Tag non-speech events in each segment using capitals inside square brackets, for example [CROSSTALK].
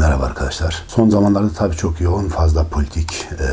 Merhaba arkadaşlar. Son zamanlarda tabii çok yoğun fazla politik e,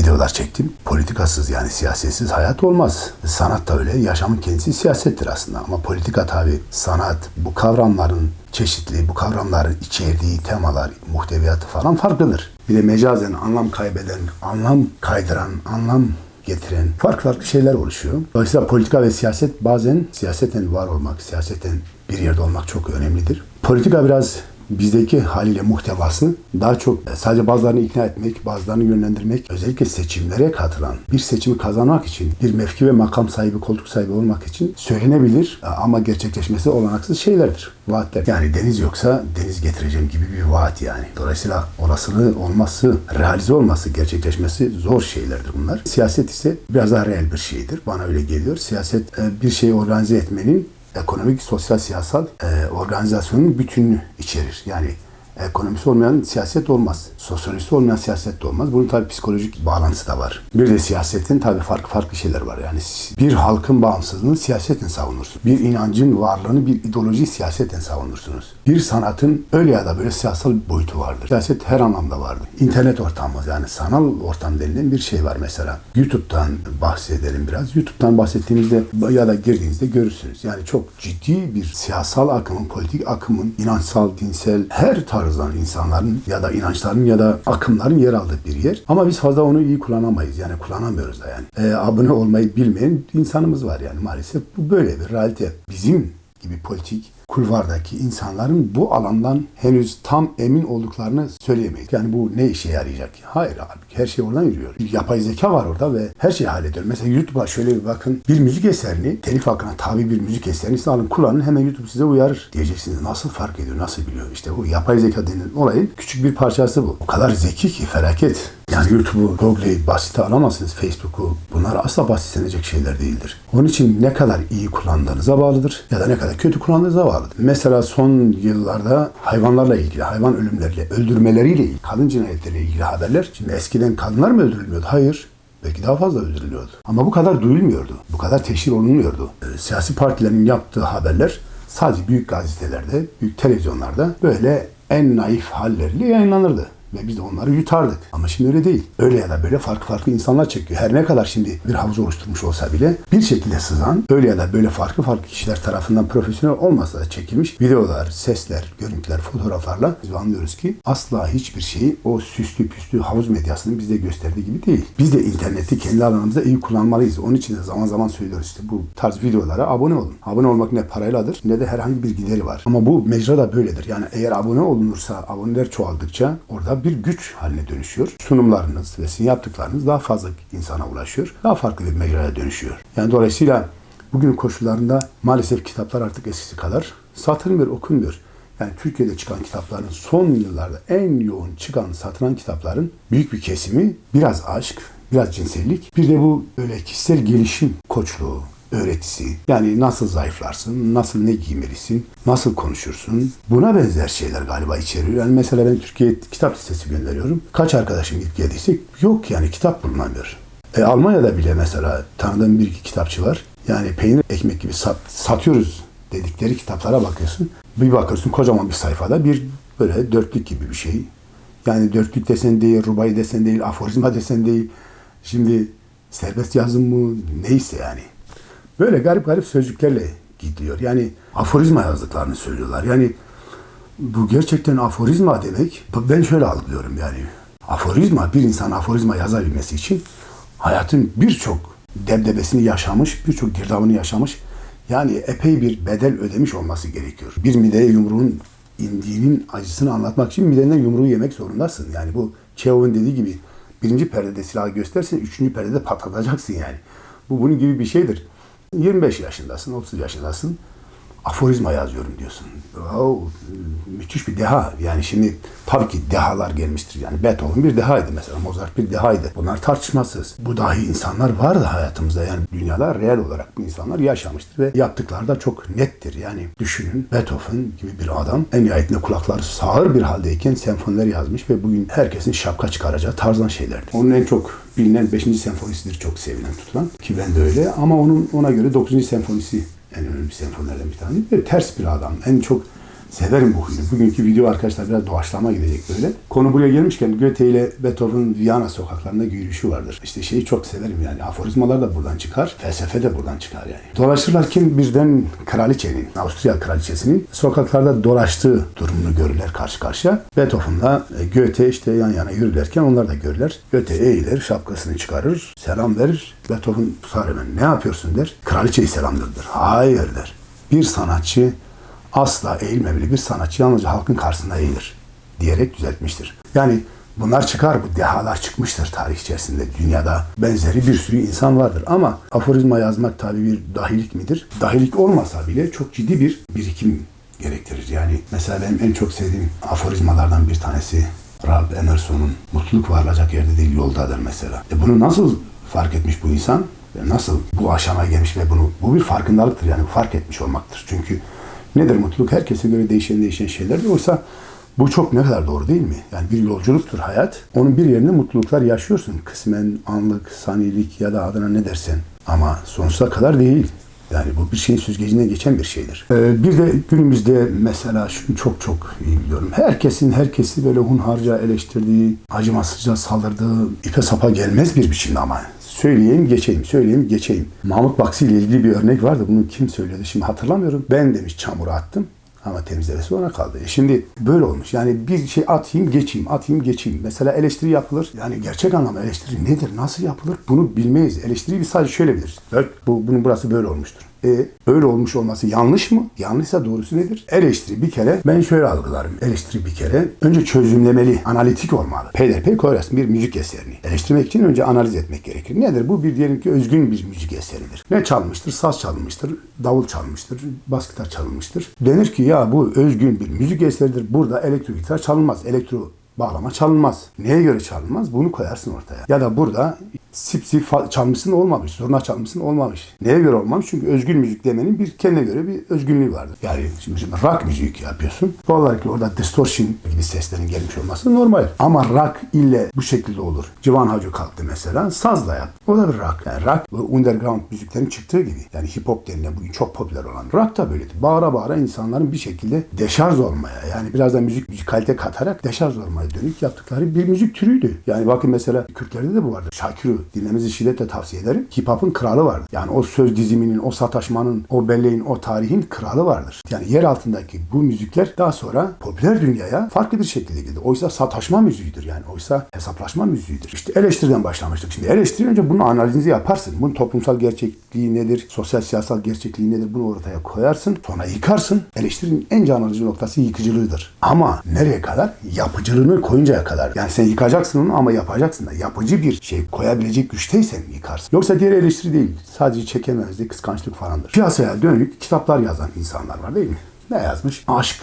videolar çektim. Politikasız yani siyasetsiz hayat olmaz. Sanat da öyle. Yaşamın kendisi siyasettir aslında. Ama politika tabii sanat bu kavramların çeşitli, bu kavramların içerdiği temalar, muhteviyatı falan farklıdır. Bir de mecazen anlam kaybeden, anlam kaydıran, anlam getiren farklı farklı şeyler oluşuyor. Dolayısıyla politika ve siyaset bazen siyaseten var olmak, siyaseten bir yerde olmak çok önemlidir. Politika biraz bizdeki haliyle muhtevası daha çok sadece bazılarını ikna etmek, bazılarını yönlendirmek, özellikle seçimlere katılan, bir seçimi kazanmak için, bir mevki ve makam sahibi, koltuk sahibi olmak için söylenebilir ama gerçekleşmesi olanaksız şeylerdir. Vaatler. Yani deniz yoksa deniz getireceğim gibi bir vaat yani. Dolayısıyla olasılığı olması, realize olması, gerçekleşmesi zor şeylerdir bunlar. Siyaset ise biraz daha reel bir şeydir. Bana öyle geliyor. Siyaset e, bir şeyi organize etmenin ekonomik, sosyal, siyasal e, organizasyonun bütününü içerir. Yani ekonomisi olmayan siyaset olmaz. Sosyolojisi olmayan siyaset de olmaz. Bunun tabii psikolojik bağlantısı da var. Bir de siyasetin tabii farklı farklı şeyler var. Yani bir halkın bağımsızlığını siyasetin savunursun. Bir inancın varlığını bir ideoloji siyasetin savunursunuz. Bir sanatın öyle ya da böyle siyasal bir boyutu vardır. Siyaset her anlamda vardır. İnternet ortamı yani sanal ortam denilen bir şey var mesela. YouTube'dan bahsedelim biraz. YouTube'dan bahsettiğimizde ya da girdiğinizde görürsünüz. Yani çok ciddi bir siyasal akımın, politik akımın, inançsal, dinsel her tarzdan insanların ya da inançların ya da akımların yer aldığı bir yer. Ama biz fazla onu iyi kullanamayız. Yani kullanamıyoruz da yani. E, abone olmayı bilmeyen insanımız var yani maalesef. Bu böyle bir realite. Bizim gibi politik kulvardaki insanların bu alandan henüz tam emin olduklarını söyleyemeyiz. Yani bu ne işe yarayacak? Hayır abi her şey oradan yürüyor. Yapay zeka var orada ve her şeyi hallediyor. Mesela YouTube'a şöyle bir bakın. Bir müzik eserini, telif hakkına tabi bir müzik eserini size alın kullanın hemen YouTube size uyarır. Diyeceksiniz nasıl fark ediyor, nasıl biliyor? İşte bu yapay zeka denilen olayın küçük bir parçası bu. O kadar zeki ki felaket. Yani YouTube'u, Google'i basite alamazsınız. Facebook'u. Bunlar asla basitlenecek şeyler değildir. Onun için ne kadar iyi kullandığınıza bağlıdır ya da ne kadar kötü kullandığınıza bağlıdır. Mesela son yıllarda hayvanlarla ilgili, hayvan ölümleriyle, öldürmeleriyle ilgili, kadın cinayetleriyle ilgili haberler. Şimdi eskiden kadınlar mı öldürülmüyordu? Hayır. Belki daha fazla öldürülüyordu. Ama bu kadar duyulmuyordu. Bu kadar teşhir olunmuyordu. Ee, siyasi partilerin yaptığı haberler sadece büyük gazetelerde, büyük televizyonlarda böyle en naif halleriyle yayınlanırdı. Ve biz de onları yutardık. Ama şimdi öyle değil. Öyle ya da böyle farklı farklı insanlar çekiyor. Her ne kadar şimdi bir havuz oluşturmuş olsa bile bir şekilde sızan öyle ya da böyle farklı farklı kişiler tarafından profesyonel olmasa da çekilmiş videolar, sesler, görüntüler, fotoğraflarla biz anlıyoruz ki asla hiçbir şey o süslü püslü havuz medyasının bize gösterdiği gibi değil. Biz de interneti kendi alanımızda iyi kullanmalıyız. Onun için de zaman zaman söylüyoruz işte bu tarz videolara abone olun. Abone olmak ne parayladır ne de herhangi bir gideri var. Ama bu mecra da böyledir. Yani eğer abone olunursa, aboneler çoğaldıkça orada bir güç haline dönüşüyor. Sunumlarınız ve sizin yaptıklarınız daha fazla insana ulaşıyor. Daha farklı bir mecraya dönüşüyor. Yani dolayısıyla bugün koşullarında maalesef kitaplar artık eskisi kadar satılmıyor, okunmuyor. Yani Türkiye'de çıkan kitapların son yıllarda en yoğun çıkan satılan kitapların büyük bir kesimi biraz aşk, biraz cinsellik. Bir de bu öyle kişisel gelişim koçluğu, öğretisi. Yani nasıl zayıflarsın, nasıl ne giymelisin, nasıl konuşursun. Buna benzer şeyler galiba içeriyor. Yani mesela ben Türkiye'ye kitap listesi gönderiyorum. Kaç arkadaşım gidip geldiyse yok yani kitap bulunamıyor. E, Almanya'da bile mesela tanıdığım bir iki kitapçı var. Yani peynir ekmek gibi sat, satıyoruz dedikleri kitaplara bakıyorsun. Bir bakıyorsun kocaman bir sayfada bir böyle dörtlük gibi bir şey. Yani dörtlük desen değil, rubayı desen değil, aforizma desen değil. Şimdi serbest yazım mı neyse yani. Böyle garip garip sözcüklerle gidiyor. Yani aforizma yazdıklarını söylüyorlar. Yani bu gerçekten aforizma demek. Ben şöyle algılıyorum yani. Aforizma, bir insan aforizma yazabilmesi için hayatın birçok debdebesini yaşamış, birçok girdabını yaşamış. Yani epey bir bedel ödemiş olması gerekiyor. Bir mideye yumruğun indiğinin acısını anlatmak için midenden yumruğu yemek zorundasın. Yani bu Çehov'un dediği gibi birinci perdede silahı göstersen üçüncü perdede patlatacaksın yani. Bu bunun gibi bir şeydir. 25 yaşındasın, 30 yaşındasın. Aforizma yazıyorum diyorsun. Oh, müthiş bir deha. Yani şimdi tabii ki dehalar gelmiştir. Yani Beethoven bir dehaydı mesela. Mozart bir dehaydı. Bunlar tartışmasız. Bu dahi insanlar vardı hayatımızda. Yani dünyada reel olarak bu insanlar yaşamıştır ve yaptıkları da çok nettir. Yani düşünün Beethoven gibi bir adam en nihayetinde kulakları sağır bir haldeyken senfoniler yazmış ve bugün herkesin şapka çıkaracağı tarzdan şeylerdir. Onun en çok bilinen 5. senfonisidir çok sevilen tutulan ki ben de öyle ama onun ona göre 9. senfonisi en önemli senfonilerden bir tane. Bir ters bir adam. En çok Severim bu huyunu. Bugünkü video arkadaşlar biraz doğaçlama gidecek böyle. Konu buraya gelmişken Goethe ile Beethoven'ın Viyana sokaklarında yürüyüşü vardır. İşte şeyi çok severim yani. Aforizmalar da buradan çıkar. Felsefe de buradan çıkar yani. Dolaşırlarken birden kraliçenin, Avusturya kraliçesinin sokaklarda dolaştığı durumunu görürler karşı karşıya. Beethoven'la e, Goethe işte yan yana yürürlerken onlar da görürler. Goethe eğilir, şapkasını çıkarır, selam verir. Beethoven tutar hemen ne yapıyorsun der. Kraliçeyi selamlıyordur. Hayır der. Bir sanatçı asla eğilmemeli. Bir sanatçı yalnızca halkın karşısında eğilir diyerek düzeltmiştir. Yani bunlar çıkar, bu dehalar çıkmıştır tarih içerisinde. Dünyada benzeri bir sürü insan vardır. Ama aforizma yazmak tabii bir dahilik midir? Dahilik olmasa bile çok ciddi bir birikim gerektirir. Yani mesela benim en çok sevdiğim aforizmalardan bir tanesi Ralph Emerson'un mutluluk varılacak yerde değil yoldadır mesela. E bunu nasıl fark etmiş bu insan? Ve nasıl bu aşamaya gelmiş ve bunu bu bir farkındalıktır yani fark etmiş olmaktır. Çünkü nedir mutluluk? Herkese göre değişen değişen şeylerdir. Oysa bu çok ne kadar doğru değil mi? Yani bir yolculuktur hayat. Onun bir yerinde mutluluklar yaşıyorsun. Kısmen anlık, saniyelik ya da adına ne dersen. Ama sonsuza kadar değil. Yani bu bir şeyin süzgecinden geçen bir şeydir. Ee, bir de günümüzde mesela şunu çok çok iyi biliyorum. Herkesin herkesi böyle hunharca eleştirdiği, acımasızca saldırdığı, ipe sapa gelmez bir biçimde ama. Söyleyeyim geçeyim, söyleyeyim geçeyim. Mahmut Baksi ile ilgili bir örnek vardı. Bunu kim söyledi şimdi hatırlamıyorum. Ben demiş çamura attım. Ama temizlemesi ona kaldı. E şimdi böyle olmuş. Yani bir şey atayım geçeyim, atayım geçeyim. Mesela eleştiri yapılır. Yani gerçek anlamda eleştiri nedir, nasıl yapılır bunu bilmeyiz. Eleştiriyi sadece şöyle biliriz. Evet, bu, bunun burası böyle olmuştur. E öyle olmuş olması yanlış mı? Yanlışsa doğrusu nedir? Eleştiri bir kere ben şöyle algılarım. Eleştiri bir kere önce çözümlemeli, analitik olmalı. Peyderpey koyarsın bir müzik eserini. Eleştirmek için önce analiz etmek gerekir. Nedir? Bu bir diyelim ki özgün bir müzik eseridir. Ne çalmıştır? Saz çalınmıştır, davul çalınmıştır, bas gitar çalınmıştır. Denir ki ya bu özgün bir müzik eseridir. Burada elektro gitar çalınmaz. Elektro bağlama çalınmaz. Neye göre çalınmaz? Bunu koyarsın ortaya. Ya da burada sip sip fa- çalmışsın olmamış, zurna çalmışsın olmamış. Neye göre olmamış? Çünkü özgün müzik demenin bir kendine göre bir özgünlüğü vardır. Yani şimdi, şimdi rock müzik yapıyorsun. Doğal olarak orada distortion gibi seslerin gelmiş olması normal. Ama rock ille bu şekilde olur. Civan Hacı kalktı mesela, sazla yap. O da bir rock. Yani rock bu underground müziklerin çıktığı gibi. Yani hip hop denilen bugün çok popüler olan rock da böyledir. Bağıra bağıra insanların bir şekilde deşarj olmaya yani biraz da müzik müzikalite katarak deşarj olmaya dönük yaptıkları bir müzik türüydü. Yani bakın mesela Kürtlerde de bu vardı. Şakir'i dinlemenizi şiddetle tavsiye ederim. Hip hop'un kralı vardı. Yani o söz diziminin, o sataşmanın, o belleğin, o tarihin kralı vardır. Yani yer altındaki bu müzikler daha sonra popüler dünyaya farklı bir şekilde geldi. Oysa sataşma müziğidir yani. Oysa hesaplaşma müziğidir. İşte eleştiriden başlamıştık. Şimdi eleştiri önce bunun analizini yaparsın. Bunun toplumsal gerçekliği nedir? Sosyal siyasal gerçekliği nedir? Bunu ortaya koyarsın. Sonra yıkarsın. Eleştirinin en can alıcı noktası yıkıcılığıdır. Ama nereye kadar? Yapıcılığını koyuncaya kadar. Yani sen yıkacaksın onu ama yapacaksın da. Yapıcı bir şey koyabilecek güçteysen yıkarsın. Yoksa diğer eleştiri değil. Sadece çekememezlik, kıskançlık falandır. Piyasaya dönük kitaplar yazan insanlar var değil mi? Ne yazmış? Aşk.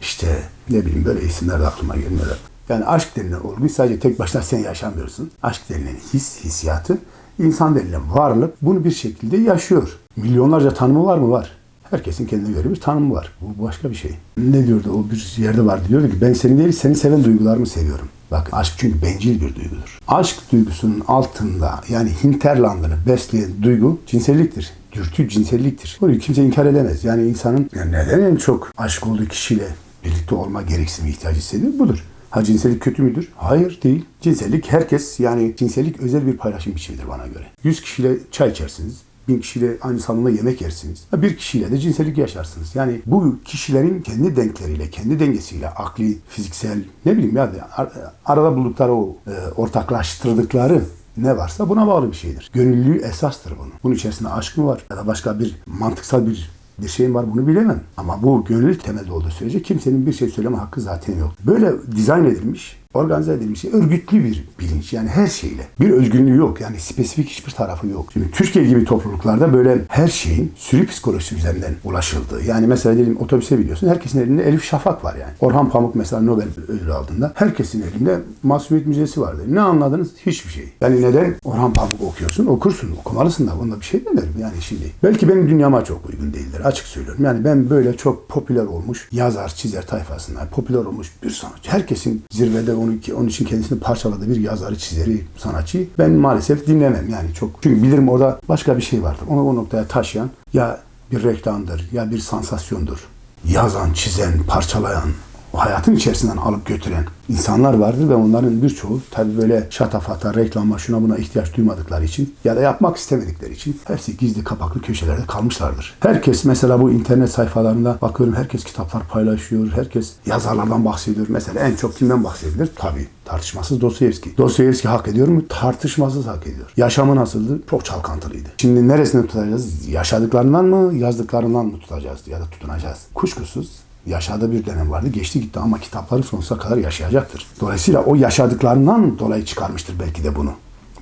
İşte ne bileyim böyle isimler de aklıma gelmiyorlar. Yani aşk denilen olguyu sadece tek başına sen yaşamıyorsun. Aşk denilen his, hissiyatı, insan denilen varlık bunu bir şekilde yaşıyor. Milyonlarca tanımı var mı? Var. Herkesin kendine göre bir tanımı var. Bu başka bir şey. Ne diyordu o bir yerde vardı diyordu ki ben seni değil seni seven duygularımı seviyorum. Bak aşk çünkü bencil bir duygudur. Aşk duygusunun altında yani hinterlandını besleyen duygu cinselliktir. Dürtü cinselliktir. Bunu kimse inkar edemez. Yani insanın yani neden en çok aşık olduğu kişiyle birlikte olma gereksinimi ihtiyacı hissediyor? Budur. Ha cinsellik kötü müdür? Hayır değil. Cinsellik herkes yani cinsellik özel bir paylaşım biçimidir bana göre. 100 kişiyle çay içersiniz. Bin kişiyle aynı salonda yemek yersiniz. Bir kişiyle de cinsellik yaşarsınız. Yani bu kişilerin kendi denkleriyle, kendi dengesiyle, akli, fiziksel, ne bileyim ya ar- arada buldukları o e, ortaklaştırdıkları ne varsa buna bağlı bir şeydir. Gönüllülüğü esastır bunun. Bunun içerisinde aşk mı var ya da başka bir mantıksal bir bir şeyim var bunu bilemem. Ama bu gönüllü temelde olduğu sürece kimsenin bir şey söyleme hakkı zaten yok. Böyle dizayn edilmiş, organize edilmiş, örgütlü bir bilinç yani her şeyle. Bir özgünlüğü yok yani spesifik hiçbir tarafı yok. Şimdi Türkiye gibi topluluklarda böyle her şeyin sürü psikolojisi üzerinden ulaşıldığı. Yani mesela diyelim otobüse biliyorsun herkesin elinde Elif Şafak var yani. Orhan Pamuk mesela Nobel ödülü aldığında herkesin elinde Masumiyet Müzesi vardı. Ne anladınız? Hiçbir şey. Yani neden Orhan Pamuk okuyorsun? Okursun, okumalısın da bunda bir şey demiyorum yani şimdi. Belki benim dünyama çok uygun değildir açık söylüyorum. Yani ben böyle çok popüler olmuş yazar, çizer tayfasından popüler olmuş bir sanatçı. Herkesin zirvede onu, onun için kendisini parçaladığı bir yazarı, çizeri, sanatçıyı ben maalesef dinlemem yani çok. Çünkü bilirim orada başka bir şey vardır. Onu o noktaya taşıyan ya bir reklamdır ya bir sansasyondur yazan, çizen, parçalayan, hayatın içerisinden alıp götüren insanlar vardır ve onların birçoğu tabii böyle şatafata, reklama, şuna buna ihtiyaç duymadıkları için ya da yapmak istemedikleri için hepsi gizli kapaklı köşelerde kalmışlardır. Herkes mesela bu internet sayfalarında bakıyorum herkes kitaplar paylaşıyor, herkes yazarlardan bahsediyor. Mesela en çok kimden bahsedilir? Tabii tartışmasız Dostoyevski. Dostoyevski hak ediyor mu? Tartışmasız hak ediyor. Yaşamı nasıldı? Çok çalkantılıydı. Şimdi neresinde tutacağız? Yaşadıklarından mı, yazdıklarından mı tutacağız ya da tutunacağız? Kuşkusuz yaşadığı bir dönem vardı. Geçti gitti ama kitapları sonsuza kadar yaşayacaktır. Dolayısıyla o yaşadıklarından dolayı çıkarmıştır belki de bunu.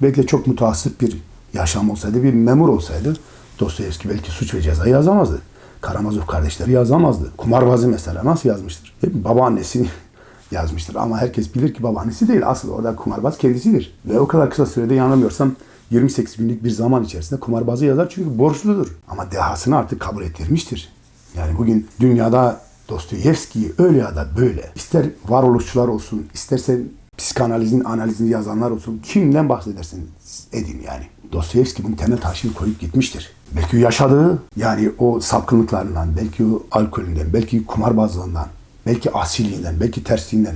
Belki de çok mutasip bir yaşam olsaydı, bir memur olsaydı Dostoyevski belki suç ve ceza yazamazdı. Karamazov kardeşleri yazamazdı. Kumarbazı mesela nasıl yazmıştır? Hep babaannesini [LAUGHS] yazmıştır. Ama herkes bilir ki babaannesi değil. Asıl orada kumarbaz kendisidir. Ve o kadar kısa sürede yanılmıyorsam 28 günlük bir zaman içerisinde kumarbazı yazar çünkü borçludur. Ama dehasını artık kabul ettirmiştir. Yani bugün dünyada Dostoyevski'yi öyle ya da böyle ister varoluşçular olsun, isterse psikanalizin analizini yazanlar olsun kimden bahsederseniz edin yani. Dostoyevski bunun temel taşını koyup gitmiştir. Belki yaşadığı yani o sapkınlıklarından, belki o alkolünden, belki kumarbazlığından, belki asiliğinden, belki tersliğinden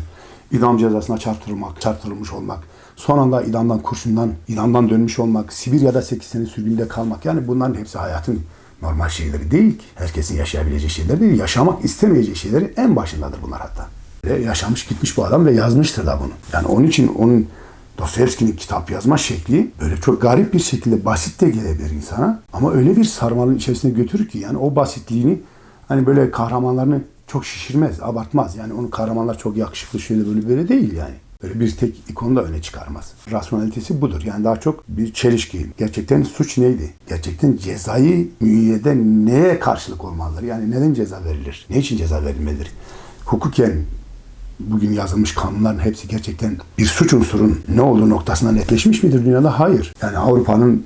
idam cezasına çarptırılmak, çarptırılmış olmak, son anda idamdan, kurşundan, idamdan dönmüş olmak, Sibirya'da 8 sene sürgünde kalmak. Yani bunların hepsi hayatın normal şeyleri değil ki. Herkesin yaşayabileceği şeyler değil. Yaşamak istemeyeceği şeyleri en başındadır bunlar hatta. Ve yaşamış gitmiş bu adam ve yazmıştır da bunu. Yani onun için onun Dostoyevski'nin kitap yazma şekli böyle çok garip bir şekilde basit de gelebilir insana. Ama öyle bir sarmalın içerisine götürür ki yani o basitliğini hani böyle kahramanlarını çok şişirmez, abartmaz. Yani onun kahramanlar çok yakışıklı şöyle böyle böyle değil yani. Bir tek ikonu da öne çıkarmaz. Rasyonalitesi budur. Yani daha çok bir çelişki. Gerçekten suç neydi? Gerçekten cezayı müeyyide neye karşılık olmalıdır? Yani neden ceza verilir? Ne için ceza verilmelidir? Hukuken bugün yazılmış kanunların hepsi gerçekten bir suç unsurun ne olduğu noktasında netleşmiş midir dünyada? Hayır. Yani Avrupa'nın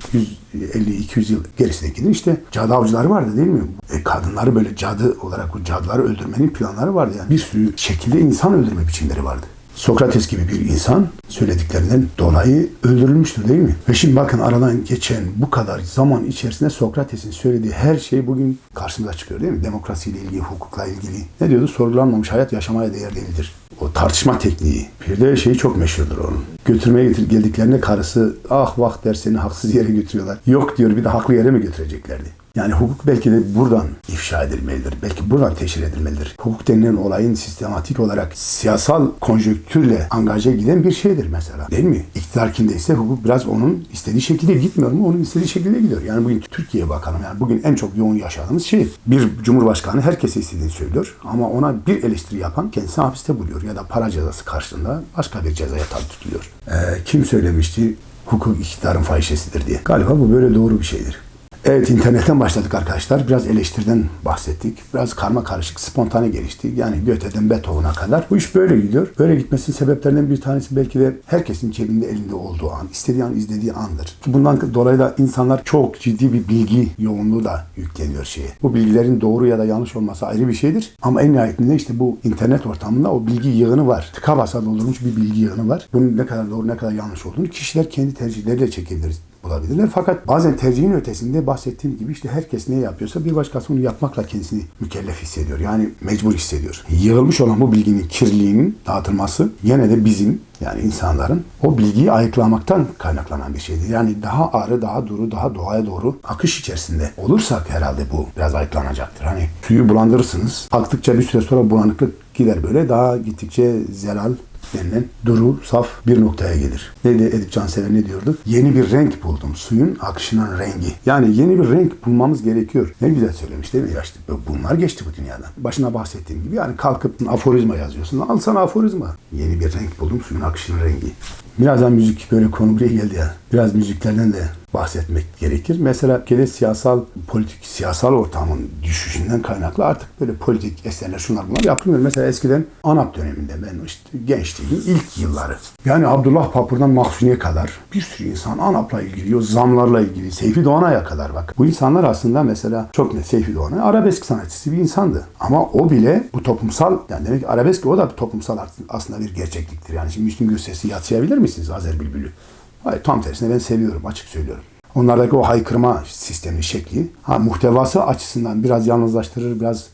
150-200 yıl gerisine gidin işte cadı avcıları vardı değil mi? E, kadınları böyle cadı olarak bu cadıları öldürmenin planları vardı. Yani bir sürü şekilde insan öldürme biçimleri vardı. Sokrates gibi bir insan söylediklerinden dolayı öldürülmüştür değil mi? Ve şimdi bakın aradan geçen bu kadar zaman içerisinde Sokrates'in söylediği her şey bugün karşımıza çıkıyor değil mi? Demokrasiyle ilgili, hukukla ilgili. Ne diyordu? Sorgulanmamış hayat yaşamaya değer değildir. O tartışma tekniği. Bir de şeyi çok meşhurdur onun. Götürmeye getir, geldiklerinde karısı ah vah der seni haksız yere götürüyorlar. Yok diyor bir de haklı yere mi götüreceklerdi? Yani hukuk belki de buradan ifşa edilmelidir. Belki buradan teşhir edilmelidir. Hukuk denilen olayın sistematik olarak siyasal konjonktürle angaja giden bir şeydir mesela. Değil mi? İktidar kimdeyse hukuk biraz onun istediği şekilde gitmiyor mu? Onun istediği şekilde gidiyor. Yani bugün Türkiye'ye bakalım. Yani bugün en çok yoğun yaşadığımız şey bir cumhurbaşkanı herkese istediğini söylüyor. Ama ona bir eleştiri yapan kendisini hapiste buluyor. Ya da para cezası karşılığında başka bir cezaya tabi tutuluyor. Ee, kim söylemişti? Hukuk iktidarın fahişesidir diye. Galiba bu böyle doğru bir şeydir. Evet internetten başladık arkadaşlar. Biraz eleştiriden bahsettik. Biraz karma karışık, spontane gelişti. Yani Göte'den Beethoven'a kadar. Bu iş böyle gidiyor. Böyle gitmesinin sebeplerinden bir tanesi belki de herkesin cebinde elinde olduğu an, istediği an izlediği andır. Bundan dolayı da insanlar çok ciddi bir bilgi yoğunluğu da yükleniyor şeye. Bu bilgilerin doğru ya da yanlış olması ayrı bir şeydir. Ama en nihayetinde işte bu internet ortamında o bilgi yığını var. Tıka basa doldurmuş bir bilgi yığını var. Bunun ne kadar doğru ne kadar yanlış olduğunu kişiler kendi tercihleriyle çekebilir bulabilirler. Fakat bazen tercihin ötesinde bahsettiğim gibi işte herkes ne yapıyorsa bir başkası onu yapmakla kendisini mükellef hissediyor. Yani mecbur hissediyor. Yığılmış olan bu bilginin kirliliğinin dağıtılması yine de bizim yani insanların o bilgiyi ayıklamaktan kaynaklanan bir şeydir. Yani daha ağrı, daha duru, daha doğaya doğru akış içerisinde olursak herhalde bu biraz ayıklanacaktır. Hani suyu bulandırırsınız. Aktıkça bir süre sonra bulanıklık gider böyle. Daha gittikçe zelal, denilen duru, saf bir noktaya gelir. Neydi Edip Cansever ne diyordu? Yeni bir renk buldum. Suyun akışının rengi. Yani yeni bir renk bulmamız gerekiyor. Ne güzel söylemiş değil mi? Ya işte bunlar geçti bu dünyadan. Başına bahsettiğim gibi yani kalkıp aforizma yazıyorsun. Al sana aforizma. Yeni bir renk buldum. Suyun akışının rengi. Birazdan müzik böyle konu buraya geldi ya. Biraz müziklerden de bahsetmek gerekir. Mesela ülkede siyasal, politik, siyasal ortamın düşüşünden kaynaklı artık böyle politik eserler şunlar bunlar yapılmıyor. Mesela eskiden ANAP döneminde ben işte gençliğimin ilk yılları. Yani Abdullah Papur'dan Mahsuni'ye kadar bir sürü insan ANAP'la ilgili, zamlarla ilgili, Seyfi Doğanay'a kadar bak. Bu insanlar aslında mesela çok net Seyfi Doğanay arabesk sanatçısı bir insandı. Ama o bile bu toplumsal, yani demek ki arabesk o da bir toplumsal aslında bir gerçekliktir. Yani şimdi Müslüm Gürses'i yatsıyabilir misiniz Azer Bülbül'ü? Hayır tam tersine ben seviyorum açık söylüyorum. Onlardaki o haykırma sistemi, şekli ha, muhtevası açısından biraz yalnızlaştırır, biraz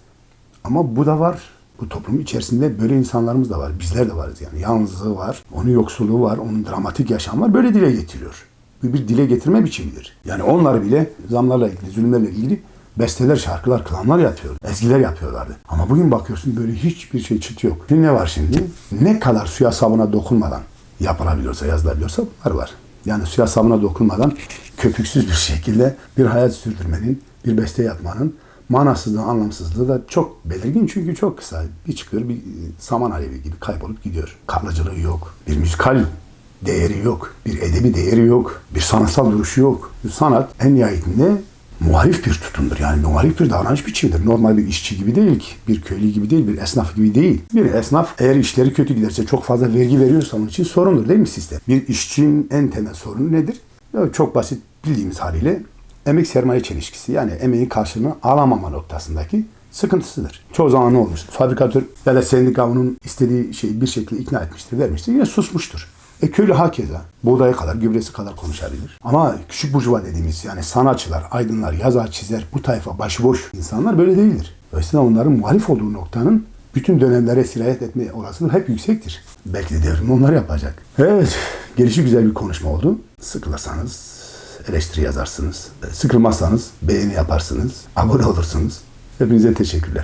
Ama bu da var. Bu toplumun içerisinde böyle insanlarımız da var. Bizler de varız yani. Yalnızlığı var, onun yoksulluğu var, onun dramatik yaşamı var. Böyle dile getiriyor. Bu bir dile getirme biçimidir. Yani onlar bile zamlarla ilgili, zulümlerle ilgili besteler, şarkılar, klanlar yapıyor. Ezgiler yapıyorlardı. Ama bugün bakıyorsun böyle hiçbir şey çıt yok. Şimdi ne var şimdi? Ne kadar suya sabuna dokunmadan yapılabiliyorsa, yazılabiliyorsa bunlar var. Yani suya sabuna dokunmadan köpüksüz bir şekilde bir hayat sürdürmenin, bir beste yapmanın manasızlığı, anlamsızlığı da çok belirgin çünkü çok kısa. Bir çıkıyor, bir saman alevi gibi kaybolup gidiyor. Kalıcılığı yok. Bir müzikal değeri yok. Bir edebi değeri yok. Bir sanatsal duruşu yok. Sanat en nihayetinde muhalif bir tutumdur. Yani muhalif bir davranış biçimidir. Normal bir işçi gibi değil ki. Bir köylü gibi değil, bir esnaf gibi değil. Bir esnaf eğer işleri kötü giderse çok fazla vergi veriyorsa onun için sorundur değil mi sistem? Bir işçinin en temel sorunu nedir? Çok basit bildiğimiz haliyle emek sermaye çelişkisi. Yani emeğin karşılığını alamama noktasındaki sıkıntısıdır. Çoğu zaman ne olmuş? Fabrikatör ya da sendika onun istediği şeyi bir şekilde ikna etmiştir, vermiştir. Yine susmuştur. E köylü hakeza buğdayı kadar, gübresi kadar konuşabilir. Ama küçük burjuva dediğimiz yani sanatçılar, aydınlar, yazar, çizer, bu tayfa başıboş insanlar böyle değildir. Dolayısıyla onların muhalif olduğu noktanın bütün dönemlere sirayet etme olasılığı hep yüksektir. Belki de devrim onlar yapacak. Evet, gelişi güzel bir konuşma oldu. Sıkılırsanız eleştiri yazarsınız. Sıkılmazsanız beğeni yaparsınız. Abone olursunuz. Hepinize teşekkürler.